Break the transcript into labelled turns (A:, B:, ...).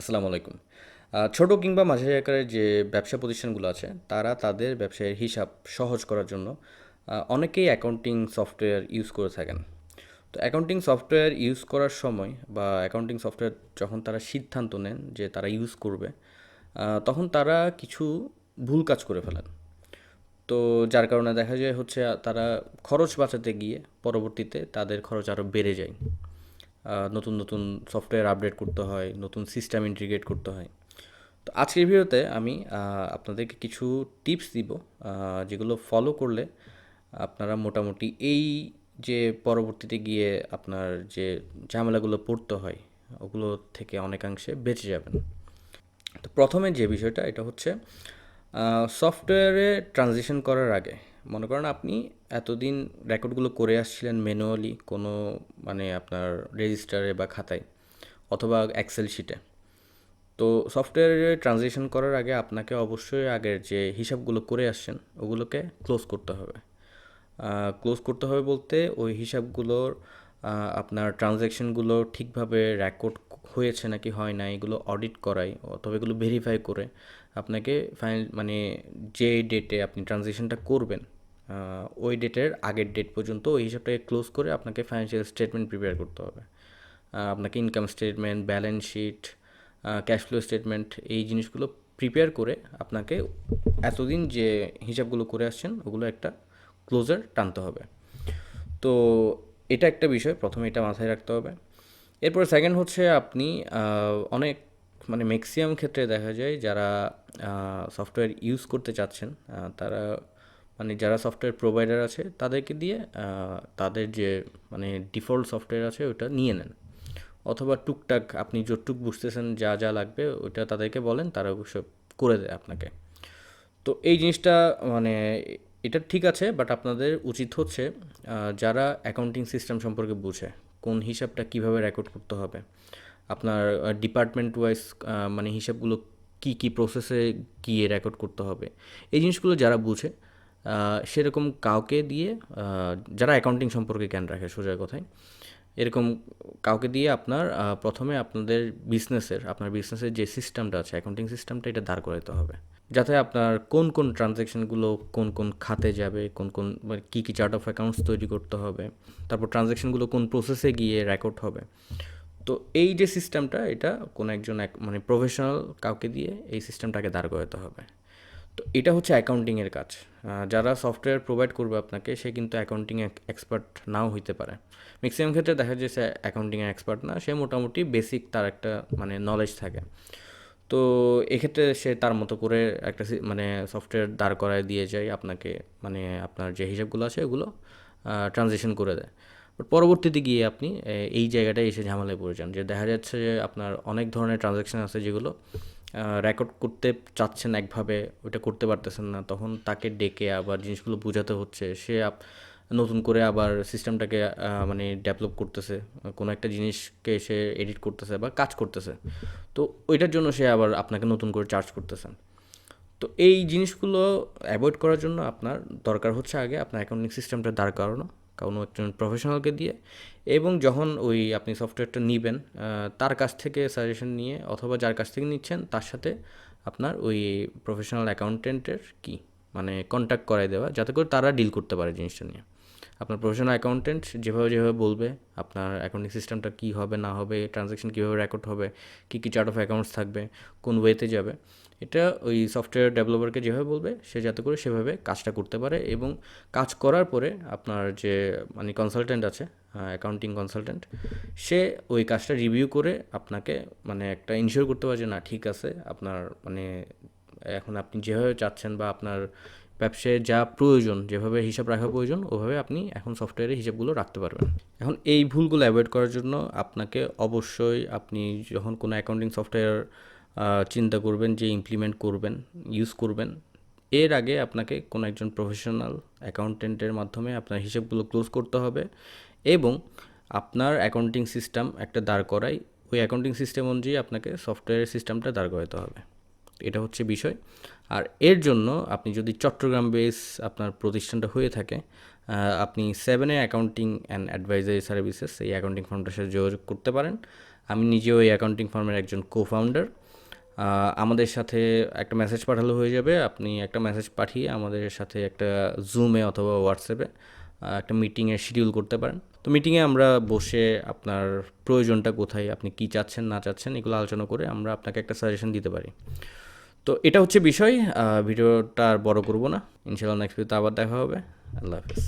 A: আসসালামু আলাইকুম। ছোট কিংবা মাঝারি আকারের যে ব্যবসা প্রতিষ্ঠানগুলো আছে, তারা তাদের ব্যবসায়ের হিসাব সহজ করার জন্য অনেকেই অ্যাকাউন্টিং সফটওয়্যার ইউজ করে থাকেন। তো অ্যাকাউন্টিং সফটওয়্যার ইউজ করার সময় বা অ্যাকাউন্টিং সফটওয়্যার যখন তারা সিদ্ধান্ত নেন যে তারা ইউজ করবে তখন তারা কিছু ভুল কাজ করে ফেলেন। তো যার কারণে দেখা যায় হচ্ছে তারা খরচ বাঁচাতে গিয়ে পরবর্তীতে তাদের খরচ আরও বেড়ে যায়। নতুন নতুন সফটওয়্যার আপডেট করতে হয়, নতুন সিস্টেম ইন্টিগ্রেট করতে হয়। তো আজকের ভিডিওতে আমি আপনাদেরকে কিছু টিপস দিব যেগুলো ফলো করলে আপনারা মোটামুটি এই যে পরবর্তীতে গিয়ে আপনার যে ঝামেলাগুলো পড়তে হয়, ওগুলো থেকে অনেকাংশে বেঁচে যাবেন। তো প্রথমে যে বিষয়টা, এটা হচ্ছে সফটওয়্যারে ট্রানজিশন করার আগে মনে করেন আপনি এতদিন রেকর্ডগুলো করে আসছিলেন ম্যানুয়ালি কোনো মানে আপনার রেজিস্টারে বা খাতায় অথবা এক্সেল শিটে তো সফটওয়্যারে ট্রানজেকশন করার আগে আপনাকে অবশ্যই আগের যে হিসাবগুলো করে আসছেন, ওগুলোকে ক্লোজ করতে হবে। ক্লোজ করতে হবে বলতে ওই হিসাবগুলোর আপনার ট্রানজ্যাকশনগুলো ঠিকভাবে রেকর্ড হয়েছে নাকি হয় না এগুলো অডিট করাই, অথবা এগুলো ভেরিফাই করে আপনাকে ফাইন মানে যে ডেটে আপনি ট্রানজ্যাকশনটা করবেন ওই ডেটের আগের ডেট পর্যন্ত ওই হিসাবটাকে ক্লোজ করে আপনাকে ফাইন্যান্সিয়াল স্টেটমেন্ট প্রিপেয়ার করতে হবে। আপনাকে income statement balance sheet cash flow statement এই জিনিসগুলো প্রিপেয়ার করে আপনাকে এতদিন যে হিসাবগুলো করে আসছেন, ওগুলো একটা ক্লোজার টানতে হবে। তো এটা একটা বিষয়, প্রথমে এটা মাথায় রাখতে হবে। এরপর সেকেন্ড হচ্ছে আপনি অনেক মানে ম্যাক্সিমাম ক্ষেত্রে দেখা যায় যারা সফটওয়্যার ইউজ করতে চাচ্ছেন তারা মানে যারা সফটওয়্যার প্রোভাইডার আছে, তাদেরকে দিয়ে তাদের যে মানে ডিফল্ট সফটওয়্যার আছে, ওটা নিয়ে নেন। অথবা টুকটাক আপনি যতটুক বুঝতেছেন যা যা লাগবে ওটা তাদেরকে বলেন, তারা সব করে দেয় আপনাকে। তো এই জিনিসটা মানে এটা ঠিক আছে বাট আপনাদের উচিত হচ্ছে যারা অ্যাকাউন্টিং সিস্টেম সম্পর্কে বুঝে, কোন হিসাবটা কীভাবে রেকর্ড করতে হবে, আপনার ডিপার্টমেন্ট ওয়াইজ মানে হিসাবগুলো কি কি প্রসেসে গিয়ে রেকর্ড করতে হবে, এই জিনিসগুলো যারা বুঝে সেরকম কাউকে দিয়ে যারা অ্যাকাউন্টিং সম্পর্কে জ্ঞান রাখে সোজা কথায়, এরকম কাউকে দিয়ে আপনার প্রথমে আপনাদের বিজনেসের আপনার বিজনেসের যে সিস্টেমটা আছে অ্যাকাউন্টিং সিস্টেমটা এটা দাঁড় করাতে হবে। যাতে আপনার কোন কোন ট্রানজ্যাকশনগুলো কোন কোন খাতে যাবে, কোন কোন কী কী চার্ট অফ অ্যাকাউন্টস তৈরি করতে হবে, তারপর ট্রানজ্যাকশনগুলো কোন প্রসেসে গিয়ে রেকর্ড হবে। তো এই যে সিস্টেমটা এটা কোনো একজন এক মানে প্রফেশনাল কাউকে দিয়ে এই সিস্টেমটাকে দাঁড় করাতে হবে। তো এটা হচ্ছে অ্যাকাউন্টিংয়ের কাজ। যারা সফটওয়্যার প্রোভাইড করবে আপনাকে, সে কিন্তু অ্যাকাউন্টিং এক্সপার্ট নাও হইতে পারে। ম্যাক্সিমাম ক্ষেত্রে দেখা যায় সে অ্যাকাউন্টিংয়ের এক্সপার্ট না, সে মোটামুটি বেসিক তার একটা মানে নলেজ থাকে। তো এক্ষেত্রে সে তার মতো করে একটা মানে সফটওয়্যার দাঁড় করায় দিয়ে যায় আপনাকে মানে আপনার যে হিসাবগুলো আছে ওগুলো ট্রানজেকশন করে দেয়। বাট পরবর্তীতে গিয়ে আপনি এই জায়গাটায় এসে ঝামেলায় পড়ে যান। যে দেখা যাচ্ছে যে আপনার অনেক ধরনের ট্রানজ্যাকশন আছে যেগুলো রেকর্ড করতে চাচ্ছেন একভাবে ওটা করতে পারতেছেন না, তখন তাকে ডেকে আবার জিনিসগুলো বোঝাতে হচ্ছে। সে নতুন করে আবার সিস্টেমটাকে মানে ডেভেলপ করতেছে। কোনো একটা জিনিসকে সে এডিট করতেছে বা কাজ করতেছে। তো ওইটার জন্য সে আবার আপনাকে নতুন করে চার্জ করতেছে। তো এই জিনিসগুলো অ্যাভয়েড করার জন্য আপনার দরকার হচ্ছে আগে আপনার অ্যাকাউন্টিং সিস্টেমটা দাঁড় করানো। কোনো একজন প্রফেশনালকে দিয়ে। এবং যখন ওই আপনি সফটওয়্যারটা নেবেন তার কাছ থেকে সাজেশন নিয়ে অথবা যার কাছ থেকে নিচ্ছেন, তার সাথে আপনার ওই প্রফেশনাল অ্যাকাউন্টেন্টের কি? মানে কন্ট্যাক্ট করাই দেওয়া, যাতে করে তারা ডিল করতে পারে জিনিসটা নিয়ে। আপনার প্রফেশনাল অ্যাকাউন্টেন্ট যেভাবে যেভাবে বলবে, আপনার অ্যাকাউন্টিং সিস্টেমটা কী হবে, না হবে ট্রানজ্যাকশন কীভাবে রেকর্ড হবে, কী কী চার্ট অফ অ্যাকাউন্টস থাকবে, কোন ওয়েতে যাবে এটা ওই সফটওয়্যার ডেভেলপারকে যেভাবে বলবে, সে যাতে করে সেভাবে কাজটা করতে পারে এবং কাজ করার পরে আপনার যে মানে কনসালটেন্ট আছে অ্যাকাউন্টিং কনসালটেন্ট সে ওই কাজটা রিভিউ করে আপনাকে মানে একটা ইনশিওর করতে পারে যে, না, ঠিক আছে, আপনার মানে এখন আপনি যেভাবে চাচ্ছেন বা আপনার ব্যবসায় যা প্রয়োজন, যেভাবে হিসাব রাখা প্রয়োজন, ওভাবে আপনি এখন সফটওয়্যারে হিসাবগুলো রাখতে পারবেন। এখন এই ভুলগুলো অ্যাভয়েড করার জন্য আপনাকে অবশ্যই আপনি যখন কোনো অ্যাকাউন্টিং সফটওয়্যার চিন্তা করবেন যে ইমপ্লিমেন্ট করবেন ইউজ করবেন। এর আগে আপনাকে কোনো একজন প্রফেশনাল অ্যাকাউন্টেন্টের মাধ্যমে আপনার হিসাবগুলো ক্লোজ করতে হবে এবং আপনার অ্যাকাউন্টিং সিস্টেম একটা দাঁড় করাই। ওই অ্যাকাউন্টিং সিস্টেম অনুযায়ী আপনাকে সফটওয়্যারের সিস্টেমটা দাঁড় করাতে হবে। এটা হচ্ছে বিষয়। আর এর জন্য আপনি যদি চট্টগ্রাম বেস আপনার প্রতিষ্ঠানটা হয়ে থাকে আপনি সেভেনে অ্যাকাউন্টিং অ্যান্ড অ্যাডভাইজারি সার্ভিসেস এই অ্যাকাউন্টিং ফার্মটার সাথে যোগাযোগ করতে পারেন। আমি নিজেও এই অ্যাকাউন্টিং ফার্মের একজন কো ফাউন্ডার আমাদের সাথে একটা মেসেজ পাঠালে হয়ে যাবে। আপনি একটা মেসেজ পাঠিয়ে আমাদের সাথে একটা জুমে অথবা হোয়াটসঅ্যাপে একটা মিটিংয়ের শিডিউল করতে পারেন। তো মিটিংয়ে আমরা বসে আপনার প্রয়োজনটা কোথায়, আপনি কী চাচ্ছেন, না চাচ্ছেন, এগুলো আলোচনা করে আমরা আপনাকে একটা সাজেশন দিতে পারি। তো এটা হচ্ছে বিষয় ভিডিওটা আর বড় করব না। ইনশাআল্লাহ নেক্সট ভিডিওতে আবার দেখা হবে। আল্লাহ হাফিজ।